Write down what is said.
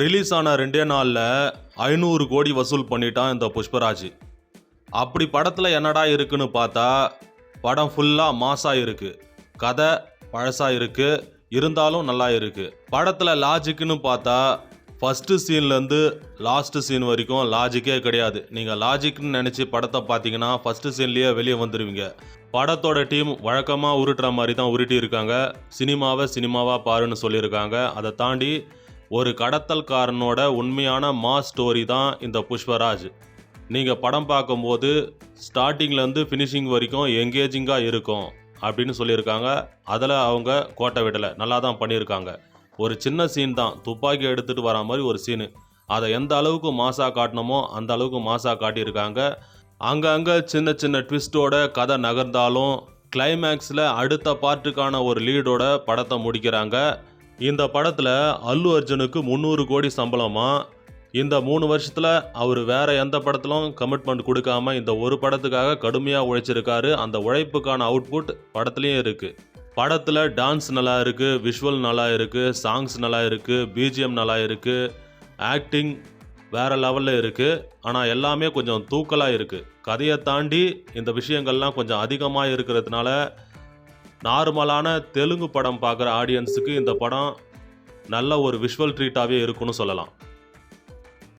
Release ஆன ரெண்டே நாளில் ஐநூறு கோடி வசூல் பண்ணிட்டான் இந்த புஷ்பராஜ். அப்படி படத்தில் என்னடா இருக்குன்னு பார்த்தா படம் ஃபுல்லாக மாசாக இருக்குது கதை பழசாக இருக்குது இருந்தாலும் நல்லா இருக்குது படத்தில் லாஜிக்குன்னு பார்த்தா ஃபஸ்ட்டு சீன்லேருந்து லாஸ்ட்டு சீன் வரைக்கும் லாஜிக்கே கிடையாது. நீங்கள் லாஜிக்னு நினச்சி படத்தை பார்த்தீங்கன்னா ஃபஸ்ட்டு சீன்லேயே வெளியே வந்துடுவீங்க படத்தோட டீம் வழக்கமாக உருட்டுற மாதிரி தான் உருட்டி இருக்காங்க சினிமாவை சினிமாவாக பாருன்னு சொல்லியிருக்காங்க. அதை தாண்டி ஒரு கடத்தல்காரனோட உண்மையான மா ஸ்டோரி தான் இந்த புஷ்பராஜ். நீங்கள் படம் பார்க்கும்போது ஸ்டார்டிங்லேருந்து ஃபினிஷிங் வரைக்கும் எங்கேஜிங்காக இருக்கும் அப்படின்னு சொல்லியிருக்காங்க. அதில் அவங்க கோட்டை விடலை. நல்லா தான் பண்ணியிருக்காங்க. ஒரு சின்ன சீன் தான். துப்பாக்கி எடுத்துகிட்டு வர மாதிரி ஒரு சீனு அதை எந்த அளவுக்கு மாசாக காட்டணுமோ அந்த அளவுக்கு மாசாக காட்டியிருக்காங்க. அங்கங்கே சின்ன சின்ன ட்விஸ்ட்டோட கதை நகர்ந்தாலும் கிளைமேக்ஸில் அடுத்த பார்ட்டுக்கான ஒரு லீடோட படத்தை முடிக்கிறாங்க. இந்த படத்தில் அல்லு அர்ஜுனுக்கு முந்நூறு கோடி சம்பளமாக இந்த மூணு வருஷத்தில் அவர் வேற எந்த படத்திலும் கமிட்மெண்ட் கொடுக்காம இந்த ஒரு படத்துக்காக கடுமையாக உழைச்சிருக்காரு. அந்த உழைப்புக்கான அவுட்புட் படத்துலேயும் இருக்குது படத்தில் டான்ஸ் நல்லா இருக்குது விஷுவல் நல்லா இருக்குது சாங்ஸ் நல்லா இருக்குது பிஜிஎம் நல்லா இருக்குது ஆக்டிங் வேற லெவலில் இருக்குது ஆனால் எல்லாமே கொஞ்சம் தூக்கலாக இருக்குது கதையை தாண்டி இந்த விஷயங்கள்லாம் கொஞ்சம் அதிகமாக இருக்கிறதுனால நார்மலான தெலுங்கு படம் பார்க்குற ஆடியன்ஸுக்கு இந்த படம் நல்ல ஒரு விஷுவல் ட்ரீட்டாகவே இருக்குன்னு சொல்லலாம்.